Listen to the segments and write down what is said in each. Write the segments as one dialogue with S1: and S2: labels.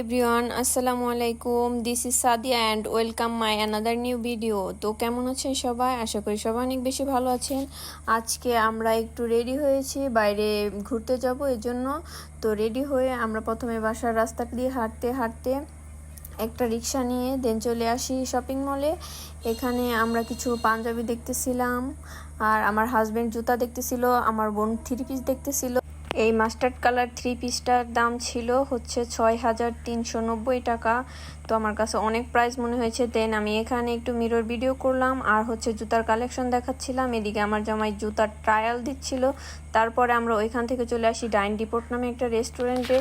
S1: Everyone আসসালামু আলাইকুম। This is Sadia and welcome my another new video তো কেমন আছেন সবাই? আশা করি সবাই অনেক বেশি ভালো আছেন। আজকে আমরা একটু রেডি হয়েছি, বাইরে ঘুরতে যাব এর জন্য তো রেডি হয়ে আমরা প্রথমে বাসার রাস্তা দিয়ে হাঁটতে হাঁটতে একটা রিক্সা নিয়ে দেন চলে আসি শপিং মলে এখানে আমরা কিছু পাঞ্জাবি দেখতেছিলাম, আর আমার হাজবেন্ড জুতা দেখতেছিল, আমার বোন থ্রি পিস দেখতেছিল। এই মাস্টার্ড কালার থ্রি পিসটার দাম ছিল হচ্ছে ছয় হাজার তিনশো নব্বই টাকা। তো আমার কাছে অনেক প্রাইস মনে হয়েছে। দেন আমি এখানে একটু মিরর ভিডিও করলাম আর হচ্ছে জুতার কালেকশন দেখাচ্ছিলাম। এদিকে আমার জামাই জুতার ট্রায়াল দিচ্ছিল। তারপরে আমরা ওইখান থেকে চলে আসি ডাইন ডিপোর্ট নামে একটা রেস্টুরেন্টে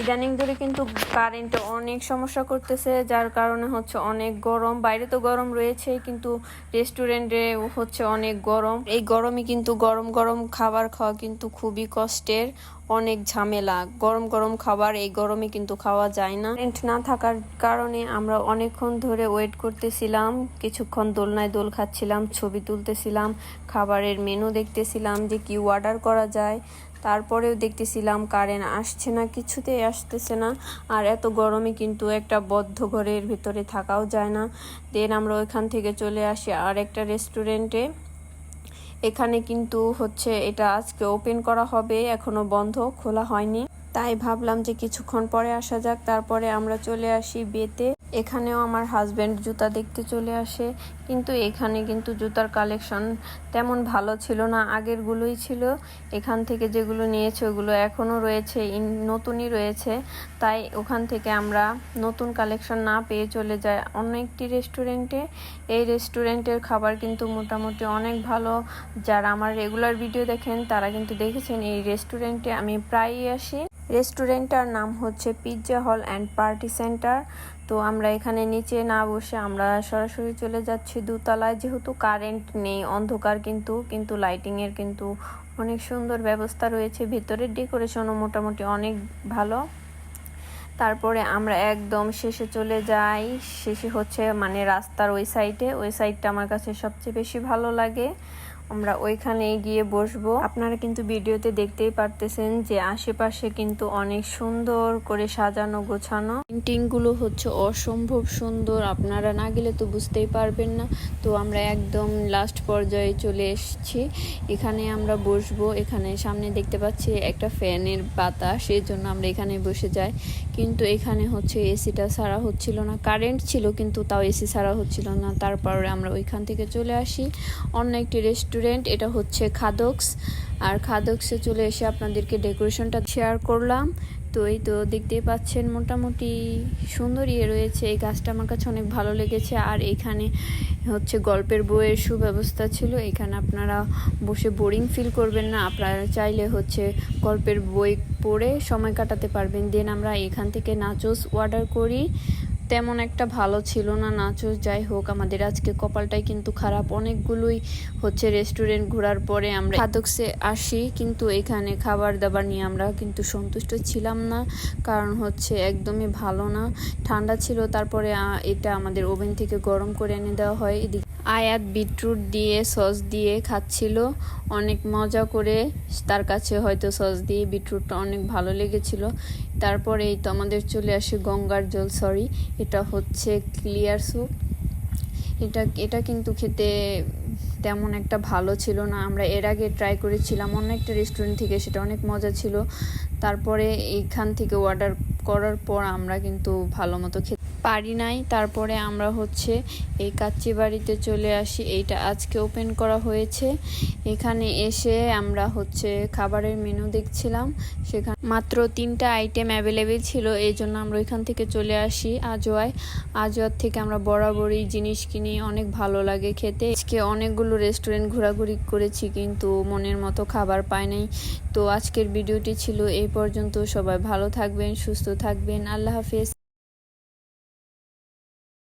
S1: ইদানিং ধরে কিন্তু কারেন্টে অনেক সমস্যা করতেছে, যার কারণে হচ্ছে অনেক গরম। বাইরে তো গরম রয়েছে, কিন্তু রেস্টুরেন্টে হচ্ছে অনেক গরম। এই গরমে কিন্তু গরম গরম খাবার খাওয়া কিন্তু খুবই কষ্টের। অনেক ঝামেলা। গরম গরম খাবার, এই গরমে কিন্তু খাওয়া যায় না। কারেন্ট না থাকার কারণে আমরা অনেকক্ষণ ধরে ওয়েট করতেছিলাম, কিছুক্ষণ দোলনায় দোল খাচ্ছিলাম, ছবি তুলতেছিলাম, খাবারের মেনু দেখতেছিলাম যে কি অর্ডার করা যায়। তারপরেও দেখতেছিলাম কারেন্ট আসছে না, কিছুতেই আসতেছে না। আর এত গরমে কিন্তু একটা বদ্ধ ঘরের ভিতরে থাকাও যায় না। দেন আমরা ওইখান থেকে চলে আসি আর একটা রেস্টুরেন্টে এখানে কিন্তু হচ্ছে এটা আজকে ওপেন করা হবে, এখনও বন্ধ, খোলা হয়নি। তাই ভাবলাম যে কিছুক্ষণ পরে আসা যাক, তারপরে আমরা চলে আসি বেতে এখানেও আমার হাজব্যান্ড জুতা দেখতে চলে আসে। কিন্তু এখানে কিন্তু জুতার কালেকশন তেমন ভালো ছিল না, আগেরগুলোই ছিল। এখান থেকে যেগুলো নিয়েছে ওগুলো এখনও রয়েছে নতুনই রয়েছে। তাই ওখান থেকে আমরা নতুন কালেকশন না পেয়ে চলে যাই। অন্য একটি রেস্টুরেন্টে এই রেস্টুরেন্টের খাবার কিন্তু মোটামুটি অনেক ভালো। যারা আমার রেগুলার ভিডিও দেখেন, তারা কিন্তু দেখেছেন এই রেস্টুরেন্টে আমি প্রায়ই আসি। রেস্টুরেন্টটার নাম হচ্ছে পিৎজা হল অ্যান্ড পার্টি সেন্টার তো আমরা এখানে নিচে না বসে আমরা সরাসরি চলে যাচ্ছি দোতলায়। যেহেতু কারেন্ট নেই, অন্ধকার কিন্তু কিন্তু লাইটিংয়ের কিন্তু অনেক সুন্দর ব্যবস্থা রয়েছে। ভিতরের ডেকোরেশনও মোটামুটি অনেক ভালো। তারপরে আমরা একদম শেষে চলে যাই। শেষে হচ্ছে মানে রাস্তার ওই সাইডে ওই সাইডটা আমার কাছে সবচেয়ে বেশি ভালো লাগে। আমরা ওইখানে গিয়ে বসবো। আপনারা কিন্তু ভিডিওতে দেখতেই পারতেছেন যে আশেপাশে কিন্তু অনেক সুন্দর করে সাজানো গোছানো। পেন্টিংগুলো হচ্ছে অসম্ভব সুন্দর, আপনারা না গেলে তো বুঝতেই পারবেন না। তো আমরা একদম লাস্ট পর্যায়ে চলে এসেছি। এখানে আমরা বসবো, এখানে সামনে দেখতে পাচ্ছি একটা ফ্যানের বাতাস সেই জন্য আমরা এখানে বসে যাই। কিন্তু এখানে হচ্ছে এসিটা ছাড়া হচ্ছিল না, কারেন্ট ছিল কিন্তু তাও এসি ছাড়া হচ্ছিল না। তারপরে আমরা ওইখান থেকে চলে আসি। অন্য একটি রেস্টুরেন্ট এটা হচ্ছে খাদক্স। আর খাদক্সে চলে এসে আপনাদেরকে ডেকোরেশনটা শেয়ার করলাম। তো এই তো দেখতেই পাচ্ছেন, মোটামুটি সুন্দর ইয়ে রয়েছে। এই গাছটা আমার কাছে অনেক ভালো লেগেছে। আর এখানে হচ্ছে গল্পের বইয়ের সুব্যবস্থা ছিল। এখানে আপনারা বসে বোরিং ফিল করবেন না। আপনারা চাইলে হচ্ছে গল্পের বই পড়ে সময় কাটাতে পারবেন। দেন আমরা এখান থেকে নাচোস অর্ডার করি। তেমন একটা ভালো ছিল না নাচো যাই হোক, আমাদের আজকে কপালটাই কিন্তু খারাপ। অনেকগুলোই হচ্ছে রেস্টুরেন্ট ঘোরার পরে আমরা খাদকসে আসি, কিন্তু এখানে খাবার দাবার নিয়ে আমরা কিন্তু সন্তুষ্ট ছিলাম না, কারণ হচ্ছে একদমই ভালো না। ঠান্ডা ছিল, তারপরে এটা আমাদের ওভেন থেকে গরম করে এনে দেওয়া হয়। এদিকে আয়াত বিটরুট দিয়ে সস দিয়ে খাচ্ছিল। অনেক মজা করে তার কাছে হয়তো সস দিয়ে বিটরুটটা অনেক ভালো লেগেছিল। তারপরে এই তো আমাদের চলে আসে গঙ্গার জল সরি এটা হচ্ছে ক্লিয়ার স্যুপ এটা এটা কিন্তু খেতে তেমন একটা ভালো ছিল না। আমরা এর আগে ট্রাই করেছিলাম অন্য একটা রেস্টুরেন্ট থেকে, সেটা অনেক মজা ছিল। তারপরে এইখান থেকে অর্ডার করার পর আমরা কিন্তু ভালো মতো খেতে পারি নাই। তারপরে আমরা হচ্ছে এই কাচ্চি বাড়িতে চলে আসি। এইটা আজকে ওপেন করা হয়েছে। এখানে এসে আমরা হচ্ছে খাবারের মেনু দেখছিলাম। সেখানে মাত্র তিনটা আইটেম অ্যাভেলেবেল ছিল। এই জন্য আমরা ওইখান থেকে চলে আসি আজোয়ায় আজোয়ার থেকে আমরা বরাবরই জিনিস কিনি। অনেক ভালো লাগে খেতে। আজকে অনেকগুলো রেস্টুরেন্ট ঘোরাঘুরি করেছি কিন্তু মনের মতো খাবার পাই নাই। তো আজকের ভিডিওটি ছিল এই পর্যন্ত। সবাই ভালো থাকবেন, সুস্থ থাকবেন। আল্লাহ হাফেজ।